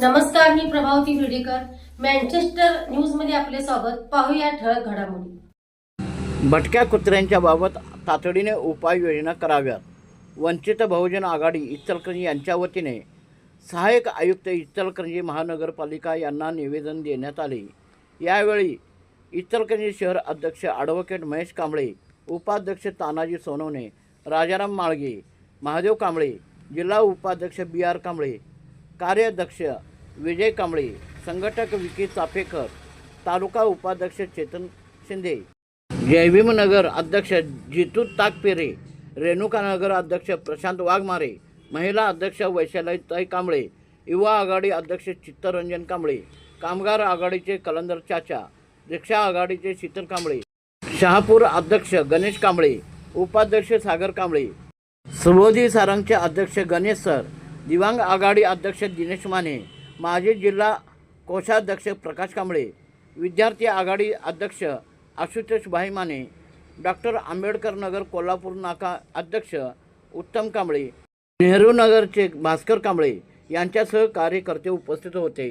नमस्कार मी प्रभावती विडेकर. मँचेस्टर न्यूजमध्ये आपले स्वागत. पाहूया ठळक घडामोडी. भटक्या कुत्र्यांच्या बाबत तातडीने उपाययोजना कराव्यात. वंचित बहुजन आघाडी इचलकरंजी यांच्या वतीने सहाय्यक आयुक्त इचलकरंजी महानगरपालिका यांना निवेदन देण्यात आले. यावेळी इचलकरंजी शहर अध्यक्ष ॲडव्होकेट महेश कांबळे उपाध्यक्ष तानाजी सोनवणे राजाराम माळगे महादेव कांबळे जिल्हा उपाध्यक्ष बी आर कांबळे कार्याध्यक्ष विजय कांबळे संघटक विकी चाफेकर तालुका उपाध्यक्ष चेतन शिंदे. जयभीमनगर अध्यक्ष जितू ताकपेरे रेणुकानगर अध्यक्ष प्रशांत वाघमारे महिला अध्यक्ष वैशाली कांबळे युवा आघाडी अध्यक्ष चित्तरंजन कांबळे कामगार आघाडीचे कलंदर चाचा रिक्षा आघाडीचे शीतल कांबळे शहापूर अध्यक्ष गणेश कांबळे उपाध्यक्ष सागर कांबळे. सुबोधी सारंगचे अध्यक्ष गणेश सर दिवांग आघाडी अध्यक्ष दिनेश माने माजी जिल्हा कोषाध्यक्ष प्रकाश कांबळे विद्यार्थी आघाडी अध्यक्ष आशुतोष भाई माने डॉक्टर आंबेडकर नगर कोल्हापूर नाका अध्यक्ष उत्तम कांबळे नेहरू नगरचे भास्कर कांबळे यांच्यासह कार्यकर्ते उपस्थित होते.